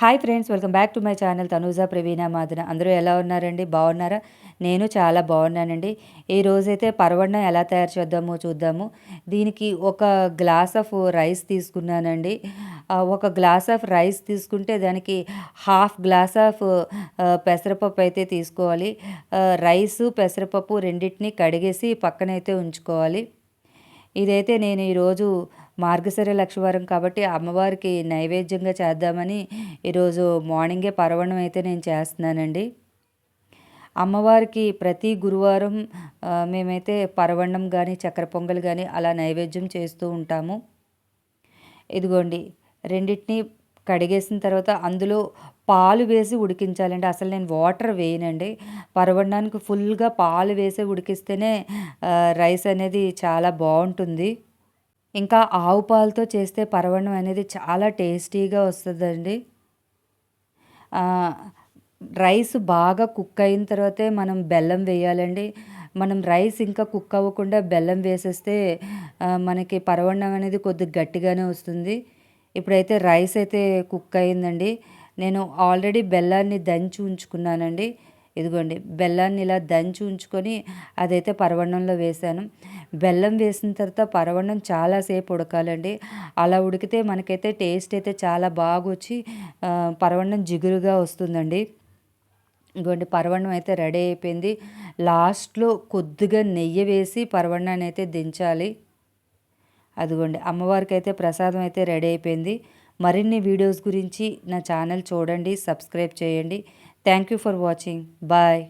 Hi friends welcome back to my channel Tanuja Praveena Madana అందరూ ఎలా ఉన్నారండి? బాగున్నారా? నేను చాలా బాగున్నానండి. ఈ రోజైతే పరవన్నం ఎలా తయారు చేద్దామో చూద్దాము. దీనికి ఒక గ్లాస్ ఆఫ్ రైస్ తీసుకున్నానండి. ఒక గ్లాస్ ఆఫ్ రైస్ తీసుకుంటే దానికి హాఫ్ గ్లాస్ ఆఫ్ పెసరపప్పు అయితే తీసుకోవాలి. రైసు పెసరపప్పు రెండింటిని కడిగేసి పక్కనైతే ఉంచుకోవాలి. ఇదైతే నేను ఈరోజు మార్గశిర లక్షవారం కాబట్టి అమ్మవారికి నైవేద్యంగా చేద్దామని ఈరోజు మార్నింగే పరవణం అయితే నేను చేస్తున్నానండి. అమ్మవారికి ప్రతి గురువారం మేమైతే పరవణం కానీ చక్కెర పొంగల్ కానీ అలా నైవేద్యం చేస్తూ ఉంటాము. ఇదిగోండి రెండింటిని కడిగేసిన తర్వాత అందులో పాలు వేసి ఉడికించాలండి. అసలు నేను వాటర్ వేయనండి. పరవడానికి ఫుల్గా పాలు వేసి ఉడికిస్తేనే రైస్ అనేది చాలా బాగుంటుంది. ఇంకా ఆవు పాలతో చేస్తే పరవన్నం అనేది చాలా టేస్టీగా వస్తుందండి. రైస్ బాగా కుక్ అయిన తర్వాతే మనం బెల్లం వేయాలండి. మనం రైస్ ఇంకా కుక్ అవ్వకుండా బెల్లం వేసేస్తే మనకి పరవన్నం అనేది కొద్దిగా గట్టిగానే వస్తుంది. ఇప్పుడైతే రైస్ అయితే కుక్ అయిందండి. నేను ఆల్రెడీ బెల్లాన్ని దంచి ఉంచుకున్నానండి. ఇదిగోండి బెల్లాన్ని ఇలా దంచి ఉంచుకొని అదైతే పరవన్నంలో వేసాను. బెల్లం వేసిన తర్వాత పరవన్నం చాలాసేపు ఉడకాలండి. అలా ఉడికితే మనకైతే టేస్ట్ అయితే చాలా బాగా వచ్చి పరవన్నం జిగురుగా వస్తుందండి. ఇంకోండి పరవన్నం అయితే రెడీ అయిపోయింది. లాస్ట్లో కొద్దిగా నెయ్యి వేసి పరవన్నాన్ని అయితే దించాలి. అదిగోండి అమ్మవారికి అయితే ప్రసాదం అయితే రెడీ అయిపోయింది. మరిన్ని వీడియోస్ గురించి నా ఛానల్ చూడండి సబ్స్క్రైబ్ చేయండి. Thank you for watching. Bye.